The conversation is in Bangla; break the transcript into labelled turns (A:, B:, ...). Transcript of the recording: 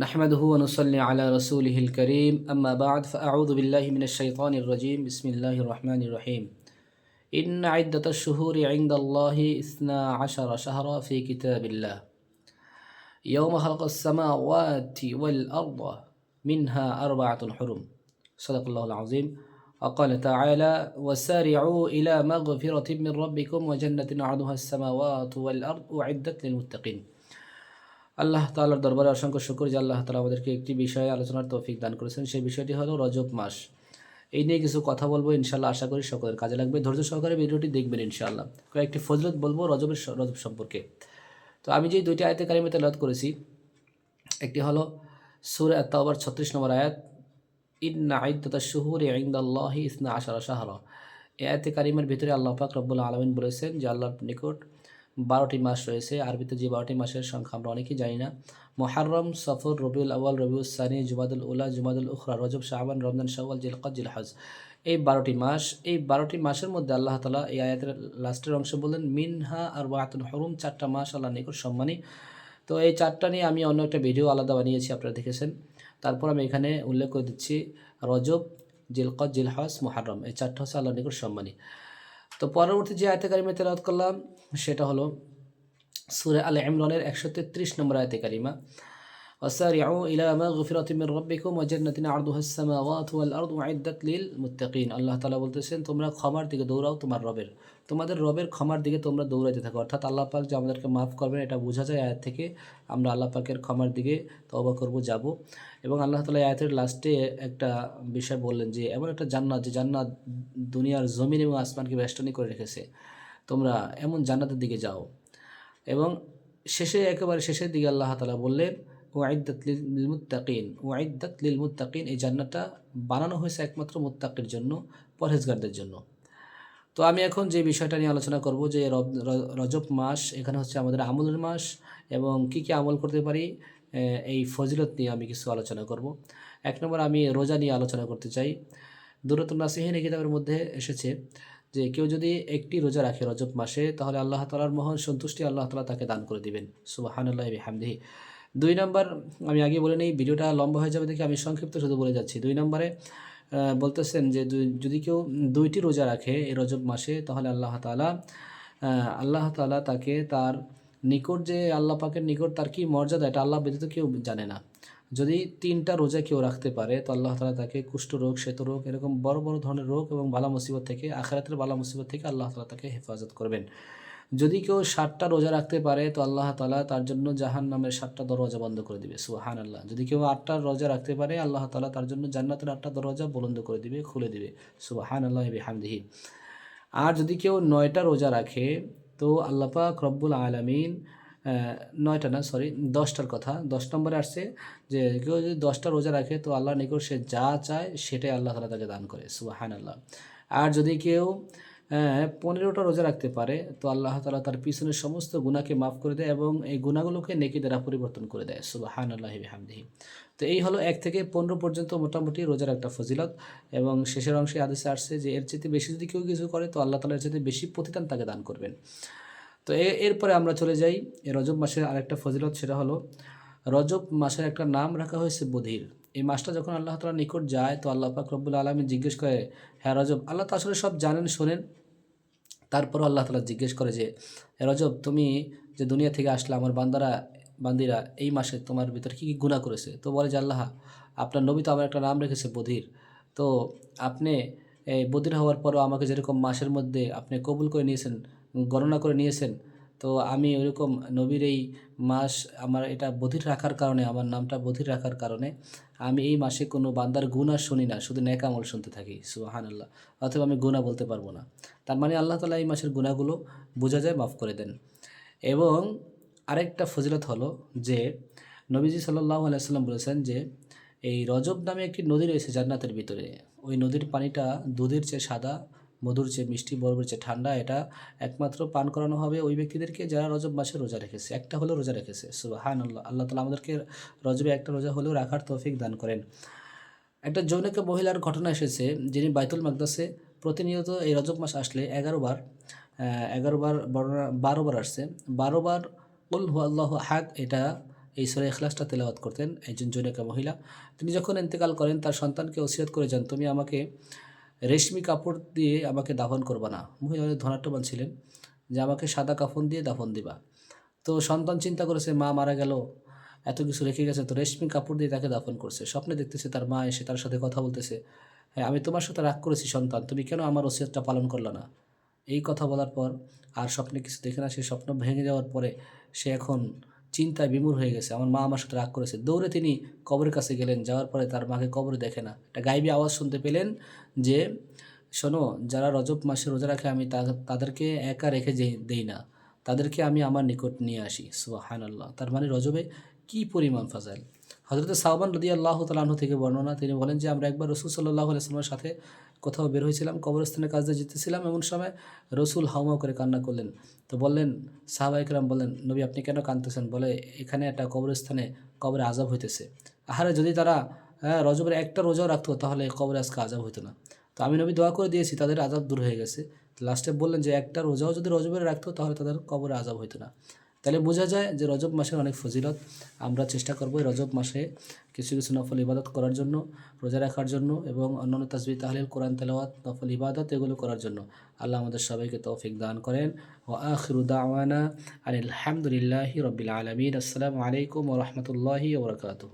A: نحمده ونصلي على رسوله الكريم. أما بعد فأعوذ بالله من الشيطان الرجيم. بسم الله الرحمن الرحيم. إن عدة الشهور عند الله إثنا عشر شهرا في كتاب الله. يوم خلق السماوات والأرض منها أربعة حرم. صدق الله العظيم. وقال تعالى وسارعوا إلى مغفرة من ربكم وجنة عرضها السماوات والأرض أعدت للمتقين. আল্লাহ তাআলার দরবারে অসংখ্য শুকর যে আল্লাহ তালা আমাদেরকে একটি বিষয়ে আলোচনার তৌফিক দান করেছেন। সেই বিষয়টি হলো রজব মাস। এই নিয়ে কিছু কথা বলব ইনশাল্লাহ আশা করি সকলের কাজে লাগবে। ধৈর্য সহকারে ভিডিওটি দেখবেন ইনশাআল্লাহ। কয়েকটি ফজলত বলব রজবের রজব সম্পর্কে। তো আমি যে দুইটি আয়াতে কারিমে তেলাওয়াত করেছি, একটি হলো সুরে আত্মাবার ছত্রিশ নম্বর আয়াত, ইন্না আইদ্দাতা শুহুর ইন্দাল্লাহি ইসনা আশারা শাহরা। এই আয়াতে কারিমের ভিতরে আল্লাহ পাক রব্বুল আলমিন বলেছেন যে আল্লাহর নিকট বারোটি মাস রয়েছে। আরবিতে যে বারোটি মাসের সংখ্যা আমরা অনেকেই জানি না। মোহারম সফর, রবিউল আওয়াল রবিউল সানি, জুমাদুল উলা, জুমাদুল উখরা, রজব, শাহবান, রমজান, শাওয়াল, জিলকত, জিলহাজ। এই বারোটি মাস, এই বারোটি মাসের মধ্যে আল্লাহ তালা এই আয়াতের লাস্টের অংশ বললেন, মিনহা আর বাতুল হরুম, চারটা মাস আল্লাহ নিকট সম্মানী। তো এই চারটা নিয়ে আমি অন্য একটা ভিডিও আলাদা বানিয়েছি, আপনারা দেখেছেন। তারপর আমি এখানে উল্লেখ করে দিচ্ছি, রজব, জিলকত জিলহাস মুহাররম। এই চারটা হচ্ছে আল্লাহ নিকট সম্মানী। তো পরবর্তী যে আয়তে কারিমে তেলাওয়াত করলাম, সেটা হলো সুরে আল ইমরানের একশো তেত্রিশ নম্বর আয়তে কারিমা وسارعوا إلى مغفرة من ربكم وجنة عرضها السماوات والأرض أعدت للمتقين আল্লাহ তাআলা বলতেছেন তোমরা ক্ষমার দিকে দৌড়াও তোমার রবের তোমাদের রবের ক্ষমার দিকে তোমরা দৌড়াইতে থাকো অর্থাৎ আল্লাহ পাক যে আমাদেরকে মাফ করবেন এটা বোঝা যায় আয়াত থেকে আমরা আল্লাহ পাকের ক্ষমার দিকে তওবা করব যাব এবং আল্লাহ তাআলা এই আয়াতের লাস্টে একটা বিষয় বললেন যে এমন একটা জান্নাত যে জান্নাত দুনিয়ার জমিন এবং আসমানকে বেষ্টনী করে রেখেছে তোমরা এমন জান্নাতের দিকে যাও এবং শেষে একেবারে শেষের দিকে আল্লাহ তালা বললেন ওয়াইদাত লিল মুত্তাকিন ওয়াইদাত লিল মুত্তাকিন এই জান্নাতটা বানানো হয়েছে একমাত্র মুত্তাকির জন্য, পরহেজগারদের জন্য। তো আমি এখন যে বিষয়টা নিয়ে আলোচনা করব, যে রজব মাস, এখানে হচ্ছে আমাদের আমলের মাস, এবং কি কি আমল করতে পারি এই ফজিলত নিয়ে আমি কিছু আলোচনা করব। এক নম্বর, আমি রোজা নিয়ে আলোচনা করতে চাই। দুরত নাসিহিন এই কিতাবের মধ্যে এসেছে যে, কেউ যদি একটি রোজা রাখে রজব মাসে, তাহলে আল্লাহ তালার মহান সন্তুষ্টি আল্লাহ তালা তাকে দান করে দিবেন। সুবাহান আল্লাহ হামদিহি দুই নম্বর, আমি আগে বলে নিই, ভিডিওটা লম্বা হয়ে যাবে দেখে আমি সংক্ষিপ্ত শুধু বলে যাচ্ছি। দুই নম্বরে বলতেছেন যে যদি কেউ দুইটি রোজা রাখে এই রজব মাসে, তাহলে আল্লাহ তালা আল্লাহ তালা তাকে তার নিকট যে আল্লাহ পাকের নিকট তার কি মর্যাদা, এটা আল্লাহ ব্যতীত কেউ জানে না। যদি তিনটা রোজা কেউ রাখতে পারে, তো আল্লাহ তালা তাকে কুষ্ঠ রোগ, শ্বেত রোগ, এরকম বড় বড় ধরনের রোগ এবং বালা মুসিবত থেকে, আখেরাতের বালা মুসিবত থেকে আল্লাহ তালা তাকে হেফাজত করবেন। যদি কেউ ষাটটা রোজা রাখতে পারে, তো আল্লাহ তালা তার জন্য জাহান নামের ষাটটা দরওয়াজা বন্ধ করে দিবে সুহান আল্লাহ যদি কেউ আটটা রোজা রাখতে পারে, আল্লাহ তালা তার জন্য জান্নাতের আটটা দরজা বলন্দ করে দিবে, খুলে দিবে সুবাহান আল্লাহ হামদিহি আর যদি কেউ নয়টা রোজা রাখে, তো আল্লাহ পাক রব্বুল আলমিন নয়টা না সরি দশটার কথা, দশ নম্বরে আসছে যে কেউ যদি দশটা রোজা রাখে, তো আল্লাহ নিকট সে যা চায়, সেটাই আল্লাহ তালা তাকে দান করে সুবাহান আল্লাহ আর যদি কেউ পনেরোটা রোজা রাখতে পারে। তো আল্লাহ তালা তার পিছনের সমস্ত গুণাকে মাফ করে দেয় এবং এই গুণাগুলোকে নেকি দ্বারা পরিবর্তন করে দেয়। সুবাহান আল্লাহ হামদিহি তো এই হলো এক থেকে পনেরো পর্যন্ত মোটামুটি রোজার একটা ফজিলত এবং শেষের অংশে আদেশে আসছে যে, এর চেয়ে বেশি যদি কেউ কিছু করে, তো আল্লাহ তালা এর চেয়ে বেশি প্রতিদান তাকে দান করবেন। তো এরপরে আমরা চলে যাই রজব মাসের আরেকটা ফজিলত, সেটা হলো, রজব মাসের একটা নাম রাখা হয়েছে বধির। এই মাসটা যখন আল্লাহ তালা নিকট যায়, তো আল্লাহ পাক রব্বুল আলমী জিজ্ঞেস করে হ্যাঁ রজব, আল্লাহ তো আসলে সব জানেন, শোনেন। তারপরও আল্লাহ তালা জিজ্ঞেস করে যে "হে রজব, তুমি যে দুনিয়া থেকে আসলে, আমার বান্দারা, বান্দিরা এই মাসে তোমার ভিতরে কী কী গুণা করেছে? তো বলে যে, আল্লাহ, আপনার নবী তো আমার একটা নাম রেখেছে, বধির। তো আপনি, এই বধির হওয়ার পরও আমাকে যেরকম মাসের মধ্যে আপনি কবুল করে নিয়েছেন, গণনা করে নিয়েছেন তো আমি ওইরকম নবীর এই মাস আমার এটা বধির রাখার কারণে, আমার নামটা বধির রাখার কারণে আমি এই মাসে কোনো বান্দার গুণা শুনি না, শুধু নেকামল শুনতে থাকি সুহান আল্লাহ অথবা আমি গুণা বলতে পারব না। তার মানে আল্লাহ তালা এই মাসের গুণাগুলো বোঝা যায়, মাফ করে দেন। এবং আরেকটা ফজিলত হলো যে, নবীজি সাল্লাহ আলাইসাল্লাম বলেছেন যে, এই রজব নামে একটি নদী রয়েছে জান্নাতের ভিতরে। ওই নদীর পানিটা দুধের চেয়ে সাদা মধুর চেয়ে মিষ্টি বরফের চেয়ে ঠান্ডা, এটা একমাত্র পান করানো হবে ওই ব্যক্তিদেরকে যারা রজব মাসে রোজা রেখেছে। একটা হলেও রোজা রেখেছে। সুবাহান আল্লাহ আল্লাহ তালা আমাদেরকে রজবে একটা রোজা হলেও রাখার তৌফিক দান করেন। একটা যৌনিকা মহিলার ঘটনা এসেছে, যিনি বাইতুল মাকদাসে প্রতিনিয়ত এই রজব মাস আসলে এগারো বার এগারো বার বর্ণনা, বারো বার আসছে। বারো বার উল হু আল্লাহ হাদ এটা এই সরে এখলাসটা তেলাওয়াত করতেন একজন জনৈকা মহিলা। তিনি যখন ইন্তেকাল করেন, তার সন্তানকে ওসিয়ত করে যান তুমি আমাকে রেশমি কাপড় দিয়ে আমাকে দাফন করবা না। মহিলা ধনাট্যবান ছিলেন যে আমাকে সাদা কাফন দিয়ে দাফন দিবা। তো সন্তান চিন্তা করেছে, মা মারা গেল, এত কিছু রেখে গেছে, তো রেশমি কাপড় দিয়ে তাকে দাফন করছে। স্বপ্নে দেখতেছে তার মা এসে তার সাথে কথা বলতেছে হ্যাঁ আমি তোমার সাথে রাগ করেছি সন্তান, তুমি কেন আমার ওসিয়তটা পালন করল না? এই কথা বলার পর আর স্বপ্নে কিছু দেখে না, সে স্বপ্ন ভেঙে যাওয়ার পরে সে এখন চিন্তায় বিমূর হয়ে গেছে। আমার মা আমার সাথে রাগ করেছে। দৌড়ে তিনি কবরের কাছে গেলেন। যাওয়ার পরে তার মাকে কবরে দেখে না। একটা গাইবি আওয়াজ শুনতে পেলেন যে, শোনো, যারা রজব মাসে রোজা রাখে, আমি তাদেরকে একা রেখে যে- দেই না। তাদেরকে আমি আমার নিকট নিয়ে আসি। সুবাহান আল্লাহ তার মানে রজবে কি পরিমাণ ফাজাইল? হজরত সাহবান রদি আল্লাহ তালাহ থেকে বর্ণনা, তিনি বলেন যে আমরা একবার রসুল সাল্লাহ আলাইসলামের সাথে কোথাও বের হয়েছিলাম, কবরস্থানের কাজে যেতেছিলাম, এমন সময় রসুল হাউমাউ করে কান্না করলেন। তো বললেন সাহাবা ইকরাম বললেন, নবী, আপনি কেন কাঁদতেছেন? বলে, এখানে একটা কবরস্থানে কবরে আজাব হইতেছে। আহারে, যদি তারা হ্যাঁ রজবের একটা রোজাও রাখতো, তাহলে কবরে আজকে আজাব হতো না। তো আমি নবী দোয়া করে দিয়েছি, তাদের আজাব দূর হয়ে গেছে। লাস্টে বললেন যে, একটা রোজাও যদি রজবের রাখতো, তাহলে তাদের কবরে আজাব হতো না। তাহলে বোঝা যায় যে রজব মাসের অনেক ফজিলত। আমরা চেষ্টা করব রজব মাসে কিছু কিছু নফল ইবাদত করার জন্য, রোজা রাখার জন্য এবং অন্যান্য তাসবি তাহলিল, কোরআন, তেলাওয়াত, নফল ইবাদত এগুলো করার জন্য। আল্লাহ আমাদের সবাইকে তৌফিক দান করেন। ও আখরুদাওয়ানা আলহামদুলিল্লাহ রবিল আলমিন। আসসালামু আলাইকুম ও রহমতুল্লাহি